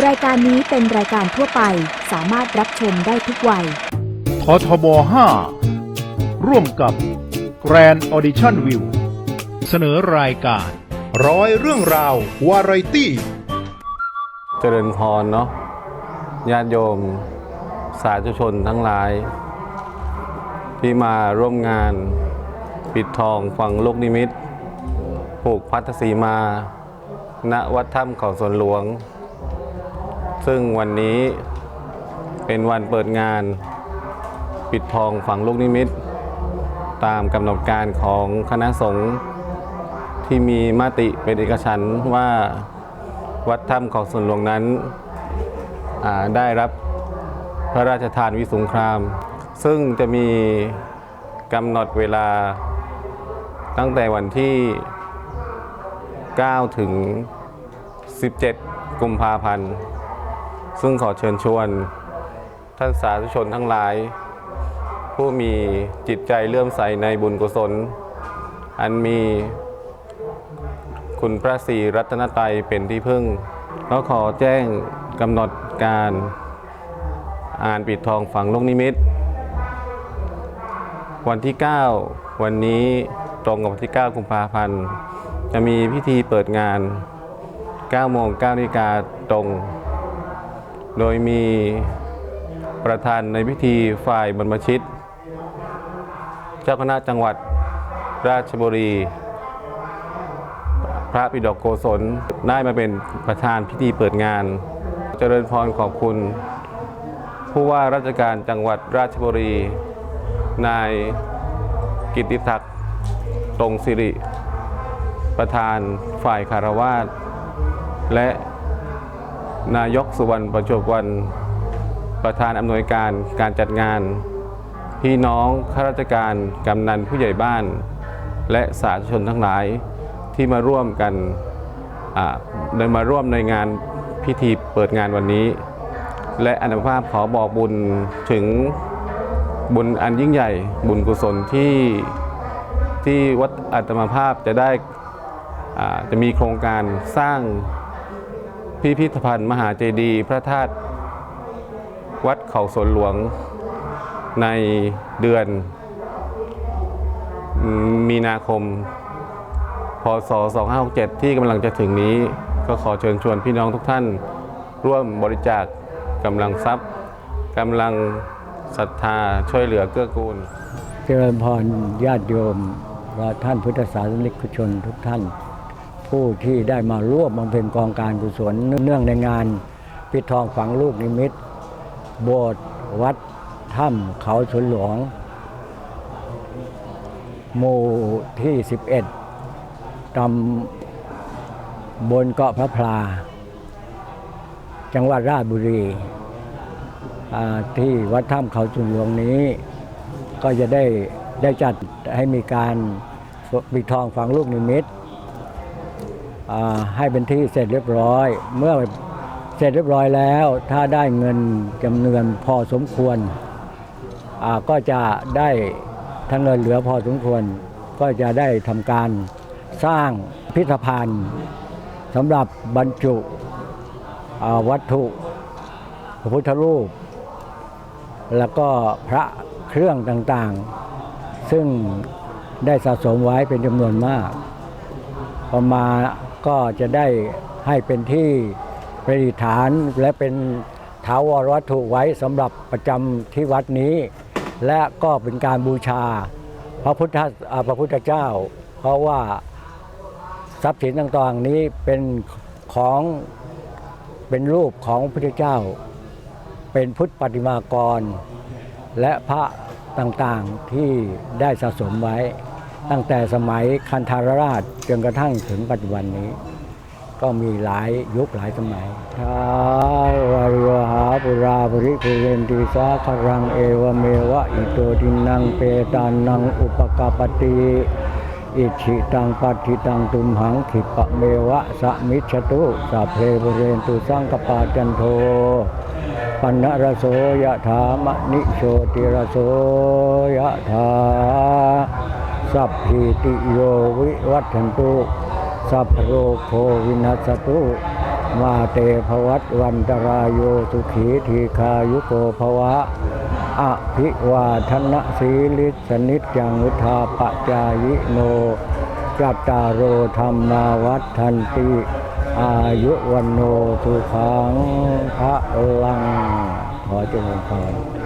รายการนี้เป็นรายการทั่วไปสามารถรับชมได้ทุกวัย ททบ 5 ร่วมกับ Grand Audition View เสนอรายการ ร้อยเรื่องราว วาไรตี้ เจริญพรเนาะญาติโยม สาธุชนทั้งหลาย ที่มาร่วมงาน ปิดทองฝังลูกนิมิตผูกพัทธสีมา ณวัดถ้ำเขาสวนหลวง ซึ่งวันนี้เป็นวันเปิดงานปิดทองฝังลูกนิมิต ตามกำหนดการของคณะสงฆ์ที่มีมติเป็นเอกฉันท์ว่าวัดถ้ำเขาสวนหลวงนั้นได้รับพระราชทานวิสุงคราม ซึ่งจะมีกำหนดเวลาตั้งแต่วันที่ 9 ถึง 17 กุมภาพันธ์ ซึ่งขอเชิญชวนท่านสาธุชนทั้งหลาย ผู้มีจิตใจเลื่อมใสในบุญกุศล อันมีคุณพระศรีรัตนตรัยเป็นที่พึ่งก็ขอแจ้งกำหนดการอ่านปิดทองฝังลูกนิมิต วันที่ 9 วันนี้ตรงกับวันที่ 9 กุมภาพันธ์ จะมีพิธีเปิดงาน 9 โมง9นาฬิกาตรง โดยมีประธานในพิธีฝ่ายบรรพชิต เจ้าคณะจังหวัดราชบุรี พระปิฎกโกศลได้มาเป็นประธานพิธีเปิดงาน เจริญพรขอบคุณ ผู้ว่าราชการจังหวัดราชบุรี นายกิตติศักดิ์ตรงสิริ ประธานฝ่ายคารวาสและ นายกสุวรรณประจวบวัน ประธานอำนวยการการจัดงาน พี่น้องข้าราชการกำนันผู้ใหญ่บ้าน และสาธุชนทั้งหลายที่มาร่วมกันอ่าเดินมาร่วมในงานพิธีเปิดงานวันนี้ และอนุภาพขอบอกบุญถึงบุญอันยิ่งใหญ่บุญกุศลที่ที่วัดอัตมาภาพจะได้อ่าจะมีโครงการสร้าง พิพิธภัณฑ์มหาเจดีย์พระธาตุวัดเขาสวนหลวงในเดือน มีนาคม พศ 2567 ที่กำลังจะถึงนี้ ก็ขอเชิญชวนพี่น้องทุกท่าน ร่วมบริจาคกำลังทรัพย์กำลังศรัทธาช่วยเหลือเกื้อกูล เจริญพรญาติโยมและท่านพุทธศาสนิกชนทุกท่าน ผู้ที่ได้มาร่วมบำเพ็ญกองการกุศลเนื่องในงานปิดทองฝังลูกนิมิต โบสถ์วัดถ้ำเขาสนหลวงหมู่ที่ 11ตำบนเกาะพระพลา จังหวัดราชบุรี ที่วัดถ้ำเขาสวนหลวงนี้ ก็จะได้ได้จัดให้มีการปิดทองฝังลูกนิมิต ให้เป็นที่เสร็จเรียบร้อย เมื่อเสร็จเรียบร้อยแล้ว ถ้าได้เงินจำนวนพอสมควรก็จะได้ถ้าเงินเหลือพอสมควร ก็จะได้ทำการสร้างพิพิธภัณฑ์สำหรับบรรจุวัตถุพระพุทธรูป แล้วก็พระเครื่องต่างๆ ซึ่งได้สะสมไว้เป็นจำนวนมากพอมา ก็จะได้ให้เป็นที่ประดิษฐานและเป็นถาวรวัตถุไว้สำหรับประจำที่วัดนี้ และก็เป็นการบูชาพระพุทธอ่าพระพุทธเจ้า เพราะว่าทรัพย์สินต่างๆนี้เป็นของเป็นรูปของพระพุทธเจ้า เป็นพุทธปฏิมากร และพระต่างๆที่ได้สะสมไว้ ตั้งแต่สมัยคันธารราชจนกระทั่งถึงปัจจุบันนี้ ก็มีหลายยุคหลายสมัยท้าวาริวหาปุราปริภูเรนติสาคารังเอวเมวะอิโตดินังเปตานังอุปกาปติอิชิตังปัฏฐิตังตุมหังขิปะเมวะสะมิชตุสัพเพบเรนตุสังกปาจันโทปันนรโสยะถามะนิโชติรโสยะถา สัพพิติโยวิวัฏันตุสัพโรโควินัสตุ มาเตภวัตวันตรายโยสุขีทีคายุโกภวะอภิวาทนะสีลิสนิจยังวุธาปจายโนจัตตารโอธรรมาวัฏทันติอายุวันโนสุขังพระลัง ขอเจริญพร